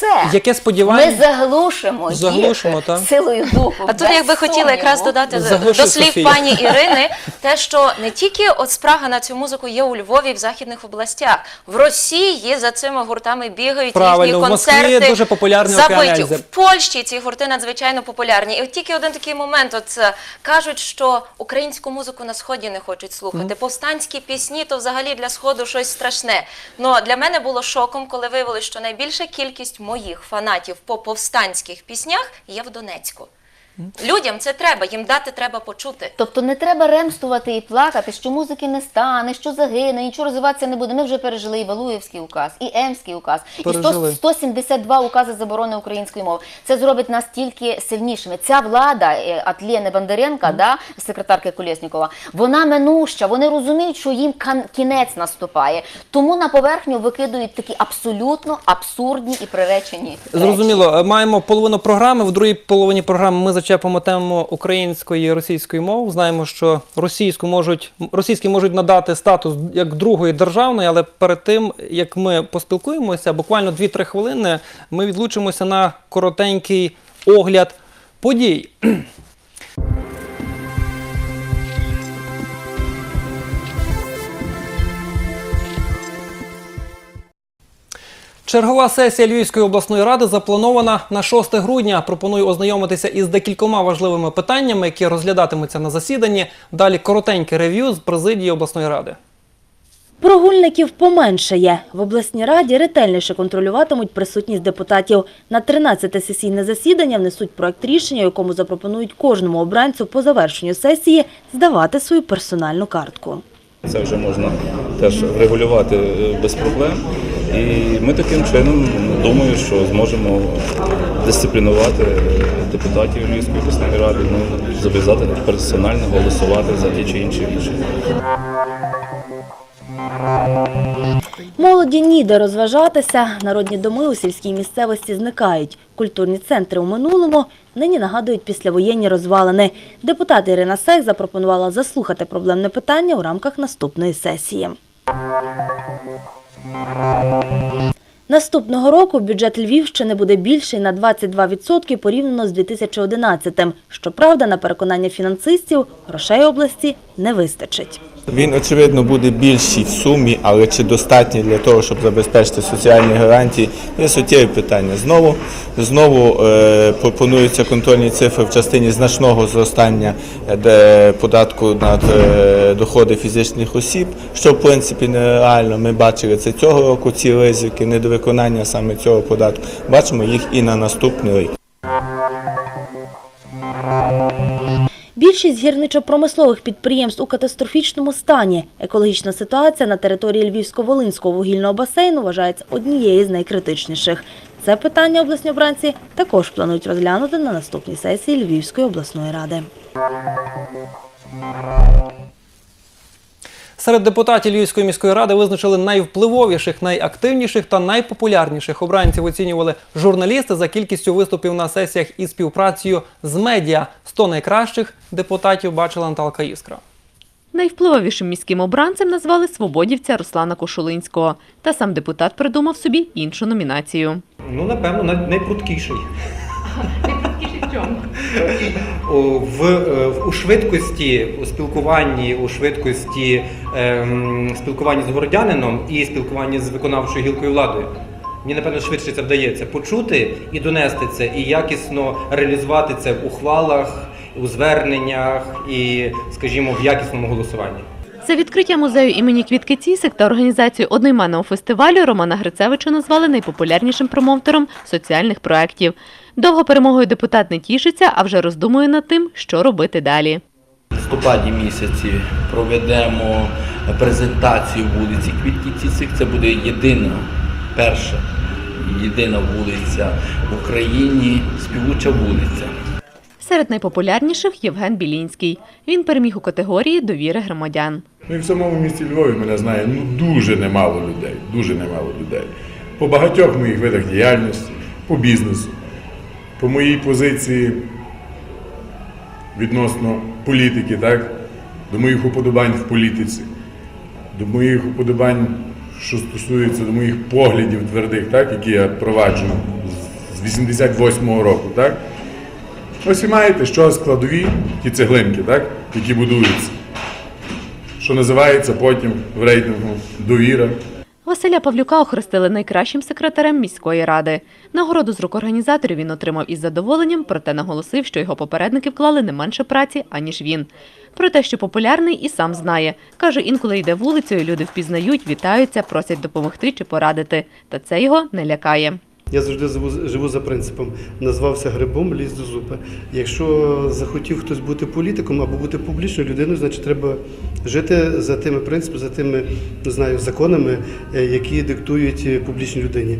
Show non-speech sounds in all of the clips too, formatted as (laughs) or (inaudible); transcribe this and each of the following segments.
все. Яке сподівання? Ми заглушимо, Заглушимо, їх так. силою духу. А тут я би хотіла якраз додати Заглуши, до слів Софія. пані Ірини, те, що не тільки от спрага на цю музику є у Львові і в західних областях. В Росії за цими гуртами бігають Правильно, їхні в Москві концерти. дуже популярний забиті. «Океан В Польщі ці гурти надзвичайно популярні. І от тільки один такий момент. От е, кажуть, що українську музику на сході не хочуть слухати. Повстанські пісні то взагалі для сходу щось страшне. Ну для мене було шоком, коли виявилось, що найбільша кількість моїх фанатів по повстанських піснях є в Донецьку. Людям це треба, їм дати треба почути. Тобто не треба ремствувати і плакати, що музики не стане, що загине, нічого розвиватися не буде. Ми вже пережили і Валуєвський указ, і Емський указ, і 100, Пережили. 172 укази заборони української мови. Це зробить нас тільки сильнішими. Ця влада е, от Лєни Бондаренка, да, секретарки Колєснікова, вона минуща. Вони розуміють, що їм кінець наступає. Тому на поверхню викидують такі абсолютно абсурдні і приречені. речі. Зрозуміло, Е, маємо половину програми. В другій половині програми ми зачепимо тему української і російської мов. Знаємо, що російську можуть російські можуть надати статус як другої державної, але перед тим як ми поспілкуємося, буквально 2-3 хвилини, ми відлучимося на коротенький огляд подій. Чергова сесія Львівської обласної ради запланована на 6 грудня. Пропоную ознайомитися із декількома важливими питаннями, які розглядатимуться на засіданні. Далі коротеньке рев'ю з президії обласної ради. Прогульників поменшає. В обласній раді ретельніше контролюватимуть присутність депутатів. На 13-те сесійне засідання внесуть проект рішення, якому запропонують кожному обранцю по завершенню сесії здавати свою персональну картку. Це вже можна теж врегулювати е, без проблем. І ми таким чином ну, думаю, що зможемо дисциплінувати депутатів Львівської обласної ради, ну, зобов'язати персонально голосувати за ті чи інші рішення. Молоді ніде розважатися, народні доми у сільській місцевості зникають. Культурні центри у минулому нині нагадують післявоєнні розвалини. Депутат Ірина Сех запропонувала заслухати проблемне питання у рамках наступної сесії. Наступного року бюджет Львівщини буде більший на 22% порівняно з 2011-м. Щоправда, на переконання фінансистів, грошей області не вистачить. Він, очевидно, буде більший в сумі, але чи достатній для того, щоб забезпечити соціальні гарантії, є суттєві питання. Знову, знову е, пропонуються контрольні цифри в частині значного зростання е, податку над е, доходи фізичних осіб, що в принципі нереально. Ми бачили це цього року, ці ризики, недовиконання саме цього податку. Бачимо їх і на наступний рік. Більшість гірничо-промислових підприємств у катастрофічному стані. Екологічна ситуація на території Львівсько-Волинського вугільного басейну вважається однією з найкритичніших. Це питання обласні обранці також планують розглянути на наступній сесії Львівської обласної ради. Серед депутатів Львівської міської ради визначили найвпливовіших, найактивніших та найпопулярніших обранців. Оцінювали журналісти за кількістю виступів на сесіях і співпрацею з медіа. 100 найкращих депутатів бачила Наталка Іскра. Найвпливовішим міським обранцем назвали свободівця Руслана Кошулинського. Та сам депутат придумав собі іншу номінацію. Ну, напевно, най- найпрудкіший. Найпрудкіший в чому? В, в- у швидкості, у спілкуванні, у швидкості ем, спілкуванні з городянином і спілкуванні з виконавчою гілкою влади. Мені, напевно, швидше це вдається почути і донести це, і якісно реалізувати це в ухвалах, у зверненнях і, скажімо, в якісному голосуванні. За відкриття музею імені Квітки Цісик та організацію одноіменного фестивалю Романа Грицевича назвали найпопулярнішим промоутером соціальних проєктів. Довго перемогою депутат не тішиться, а вже роздумує над тим, що робити далі. В листопаді місяці проведемо презентацію вулиці Квітки Цісик. Це буде єдина, перша, єдина вулиця в Україні, співуча вулиця. Серед найпопулярніших Євген Білінський. Він переміг у категорії довіри громадян. Ну і в самому місті Львові мене знає ну дуже немало людей. Дуже немало людей. По багатьох моїх видах діяльності, по бізнесу, по моїй позиції відносно політики, так? До моїх уподобань в політиці, до моїх уподобань, що стосується до моїх поглядів твердих, так, які я проваджу з 88-го року, так? Ось і маєте, що складові ті цеглинки, так? які будуються. Що називається потім в рейтингу довіра. Василя Павлюка охрестили найкращим секретарем міської ради. Нагороду з рук організаторів він отримав із задоволенням, проте наголосив, що його попередники вклали не менше праці, аніж він. Про те, що популярний, і сам знає. Каже, інколи йде вулицею, люди впізнають, вітаються, просять допомогти чи порадити. Та це його не лякає. Я завжди живу, за принципом назвався грибом, ліз до зупи. Якщо захотів хтось бути політиком або бути публічною людиною, значить треба жити за тими принципами, за тими не знаю, законами, е, які диктують е, публічній людині.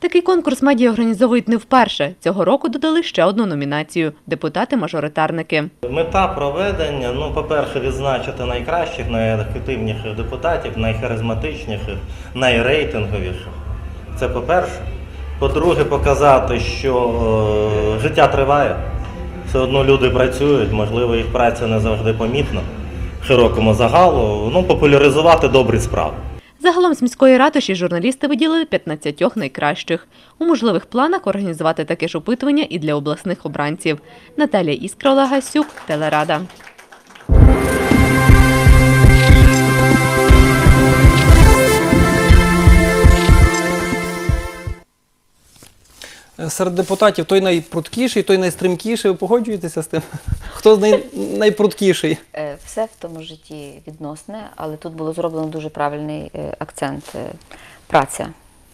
Такий конкурс медіа організовують не вперше. Цього року додали ще одну номінацію депутати-мажоритарники. Мета проведення, ну, по-перше, відзначити найкращих, найефективніших депутатів, найхаризматичніших, найрейтинговіших. Це по-перше. По-друге, показати, що е, життя триває. Все одно люди працюють, можливо, їх праця не завжди помітна широкому загалу. Ну, популяризувати добрі справи. Загалом з міської ратуші журналісти виділили 15 найкращих. У можливих планах організувати таке ж опитування і для обласних обранців. Наталія Іскра, Олег Гасюк, Телерада. Серед депутатів той найпруткіший, той найстримкіший. Ви погоджуєтеся з тим? (laughs) Хто з най... найпруткіший? Е, Все в тому житті відносне, але тут було зроблено дуже правильний е, акцент. е, Праця.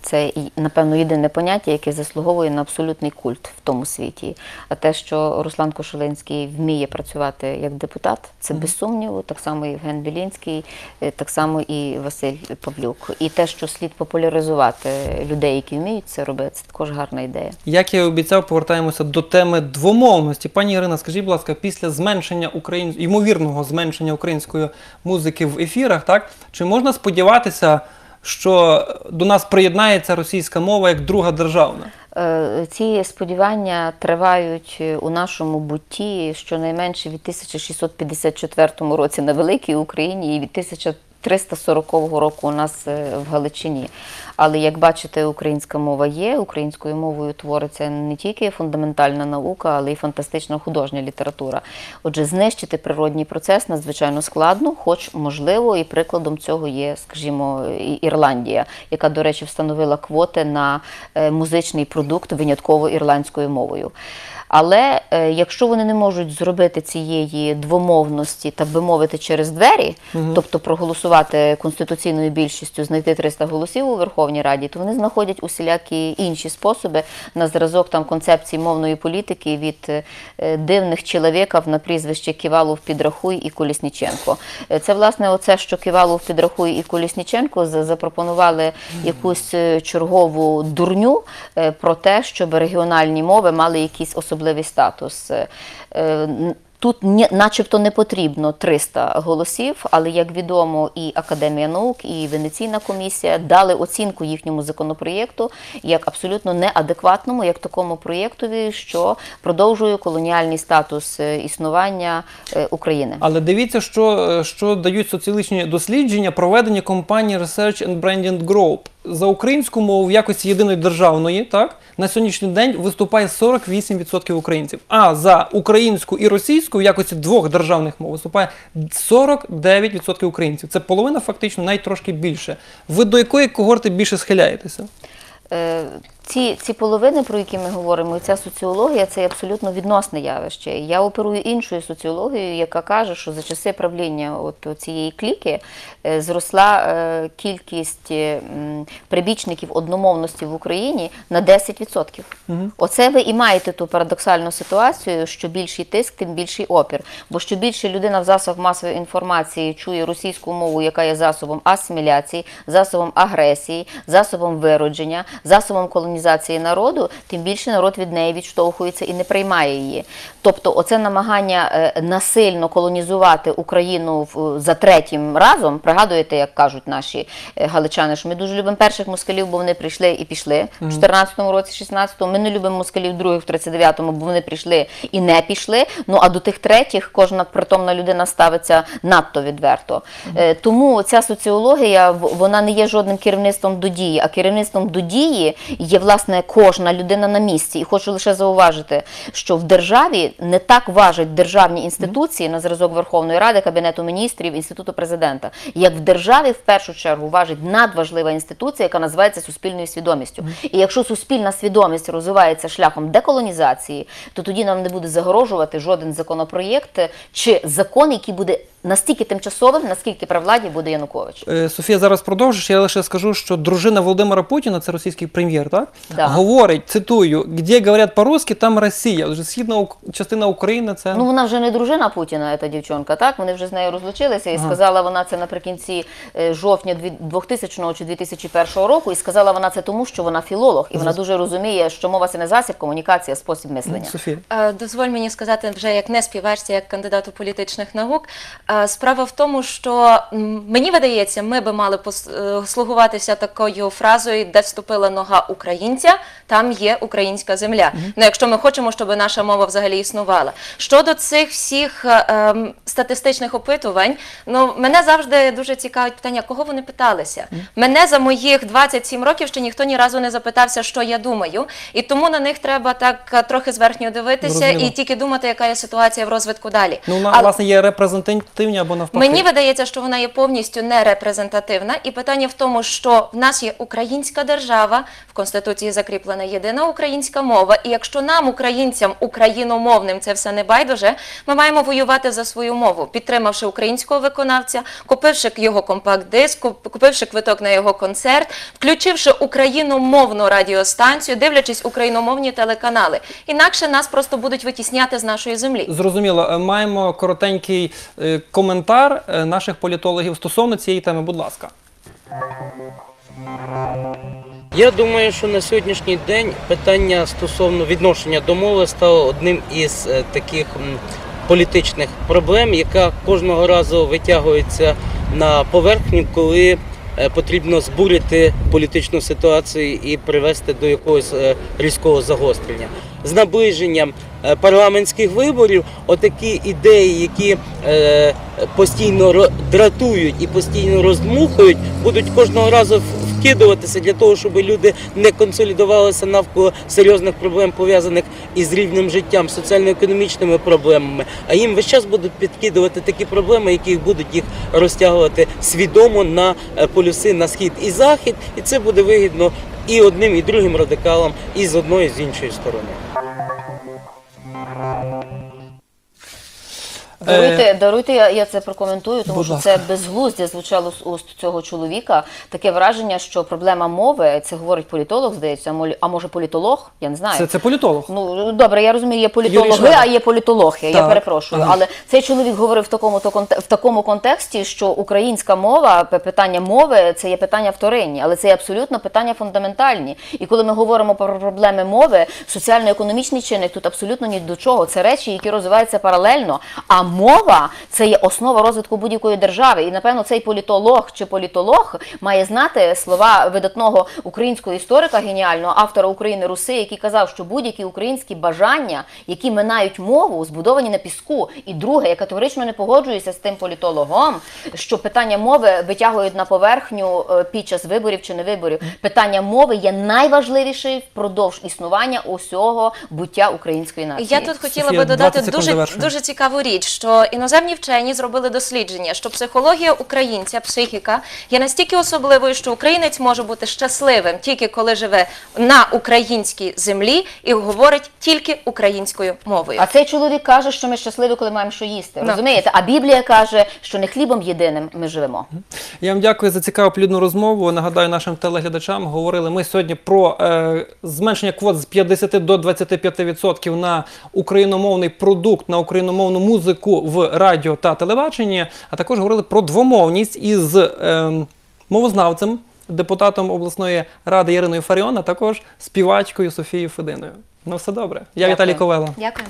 Це, напевно, єдине поняття, яке заслуговує на абсолютний культ в тому світі. А те, що Руслан Кошулинський вміє працювати як депутат, це без сумніву. Так само і Євген Білінський, е, так само і Василь Павлюк. І те, що слід популяризувати людей, які вміють це робити, це також гарна ідея. Як я і обіцяв, повертаємося до теми двомовності. Пані Ірина, скажіть, будь ласка, після зменшення україн... ймовірного зменшення української музики в ефірах, так чи можна сподіватися, що до нас приєднається російська мова як друга державна? Е, Ці сподівання тривають у нашому бутті щонайменше від 1654 році на Великій Україні і від 1340 року у нас е, в Галичині. Але як бачите, українська мова є, українською мовою твориться не тільки фундаментальна наука, але й фантастична художня література. Отже, знищити природній процес надзвичайно складно, хоч можливо, і прикладом цього є, скажімо, Ірландія, яка, до речі, встановила квоти на е, музичний продукт винятково ірландською мовою. Але е, якщо вони не можуть зробити цієї двомовності, так би мовити, через двері, тобто проголосувати конституційною більшістю, знайти 300 голосів у Верховній Раді, то вони знаходять усілякі інші способи на зразок там концепції мовної політики від е, дивних чоловіків на прізвище Ківалов, Підрахуй і Колісніченко. Е, Це власне оце, що Ківалов, Підрахуй і Колісніченко запропонували якусь е, чергову дурню про те, щоб регіональні мови мали якийсь особливий статус. Тут начебто не потрібно 300 голосів, але як відомо, і Академія наук, і Венеційна комісія дали оцінку їхньому законопроєкту як абсолютно неадекватному, як такому проєктові, що продовжує колоніальний статус е, існування е, України. Але дивіться, що, е, що дають соціологічні дослідження, проведені компанією Research and Branding Group. За українську мову в якості єдиної державної, так на сьогоднішній день виступає 48% українців. А за українську і російську в якості двох державних мов виступає 49% українців. Це половина, фактично, навіть трошки більше. Ви до якої когорти більше схиляєтеся? Ці, ці половини, про які ми говоримо, і ця соціологія це абсолютно відносне явище. Я оперую іншою соціологією, яка каже, що за часи правління от цієї кліки е, зросла е, кількість е, прибічників одномовності в Україні на 10%. Оце ви і маєте ту парадоксальну ситуацію, що більший тиск, тим більший опір. Бо що більше людина в засобах масової інформації чує російську мову, яка є засобом асиміляції, засобом агресії, засобом виродження, засобом колонізації народу, тим більше народ від неї відштовхується і не приймає її. Тобто, оце намагання е, насильно колонізувати Україну за третім разом. Пригадуєте, як кажуть наші е, галичани, що ми дуже любимо перших москалів, бо вони прийшли і пішли в 14-му році, 16-му. Ми не любимо москалів других в 39-му, бо вони прийшли і не пішли. Ну а до тих третіх кожна притомна людина ставиться надто відверто. Е, Тому ця соціологія вона не є жодним керівництвом до дії, а керівництвом до дії є власне кожна людина на місці. І хочу лише зауважити, що в державі не так важать державні інституції на зразок Верховної Ради, Кабінету міністрів, інституту президента, як в державі в першу чергу важить надважлива інституція, яка називається суспільною свідомістю. І якщо суспільна свідомість розвивається шляхом деколонізації, то тоді нам не буде загрожувати жоден законопроєкт чи закон, який буде настільки тимчасовим, наскільки при владі буде Янукович. Е, Софія зараз продовжиш. Я лише скажу, що дружина Володимира Путіна, це російський прем'єр, так? Да. Говорить, цитую, де говорять по-русски, там Росія. Вже східна Ук- частина України це. Ну вона вже не дружина Путіна, ця дівчонка. Так вони вже з нею розлучилися, і Ага. сказала вона це наприкінці е, жовтня дві- 2000 чи 2001 року. І сказала вона це тому, що вона філолог, і вона дуже розуміє, що мова це не засіб, комунікація, спосіб мислення. Софія. Е, Дозволь мені сказати вже як не співачці, як кандидату політичних наук. Е, Справа в тому, що мені видається, ми би мали пос- е, такою фразою, де вступила нога українця, там є українська земля. Ну, якщо ми хочемо, щоб наша мова взагалі існувала. Щодо цих всіх е, ем, статистичних опитувань, ну мене завжди дуже цікавить питання, кого вони питалися. Мене за моїх 27 років ще ніхто ні разу не запитався, що я думаю, і тому на них треба так трохи зверхньо дивитися Зрозуміло. і тільки думати, яка є ситуація в розвитку далі. Ну, вона, Але власне, є репрезентативні або навпаки. Мені видається, що вона є повністю не репрезентативна, і питання в тому, що в нас є українська держава, в конституції закріплена єдина українська мова. І якщо нам, українцям, україномовним, це все не байдуже, ми маємо воювати за свою мову, підтримавши українського виконавця, купивши його компакт-диск, купивши квиток на його концерт, включивши україномовну радіостанцію, дивлячись україномовні телеканали. Інакше нас просто будуть витісняти з нашої землі. Зрозуміло, Е, маємо коротенький е, коментар е, наших політологів стосовно цієї теми. Будь ласка. Я думаю, що на сьогоднішній день питання стосовно відношення до мови стало одним із е, таких політичних проблем, яка кожного разу витягується на поверхню, коли е, потрібно збурити політичну ситуацію і привести до якогось різкого загострення. З наближенням е, парламентських виборів отакі ідеї, які е, постійно дратують і постійно роздмухують, будуть кожного разу вкидуватися для того, щоб люди не консолідувалися навколо серйозних проблем, пов'язаних із рівнем життям, соціально-економічними проблемами. А їм весь час будуть підкидувати такі проблеми, які будуть їх розтягувати свідомо на е, полюси на схід і захід, і це буде вигідно і одним, і другим радикалам, і з одної, і з іншої сторони. Даруйте, даруйте, я, я це прокоментую, тому Будь що ласка. це безглуздя звучало з уст цього чоловіка. Таке враження, що проблема мови, це говорить політолог, здається, а може політолог? Я не знаю. Це, це політолог. Ну добре, я розумію, є політологи, а є політологи. Я перепрошую. Ага. Але цей чоловік говорив в такому то в такому контексті, що українська мова, питання мови, це є питання вторинні, але це є абсолютно питання фундаментальні. І коли ми говоримо про проблеми мови, соціально-економічний чинник тут абсолютно ні до чого. Це речі, які розвиваються паралельно. А мова це є основа розвитку будь-якої держави. І напевно цей політолог чи політолог має знати слова видатного українського історика, геніального автора України Руси, який казав, що будь-які українські бажання, які минають мову, збудовані на піску. І друге, я категорично не погоджуюся з тим політологом, що питання мови витягують на поверхню е, під час виборів чи не виборів. Питання мови є найважливішим впродовж існування усього буття української нації. Я тут хотіла би додати дуже, дуже цікаву річ, що іноземні вчені зробили дослідження, що психологія українця, психіка є настільки особливою, що українець може бути щасливим тільки коли живе на українській землі і говорить тільки українською мовою. А цей чоловік каже, що ми щасливі, коли маємо що їсти. Ну. Розумієте? А Біблія каже, що не хлібом єдиним ми живемо. Я вам дякую за цікаву плідну розмову. Нагадаю нашим телеглядачам. Говорили ми сьогодні про е, зменшення квот з 50 до 25% на україномовний продукт, на україномовну музику в радіо та телебаченні. А також говорили про двомовність із е, мовознавцем, депутатом обласної ради Іриною Фаріон, а також співачкою Софією Фединою. Ну все добре. Я Дякую. Віталій Ковела. Дякую.